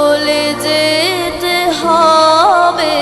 চলে যেতে হবে।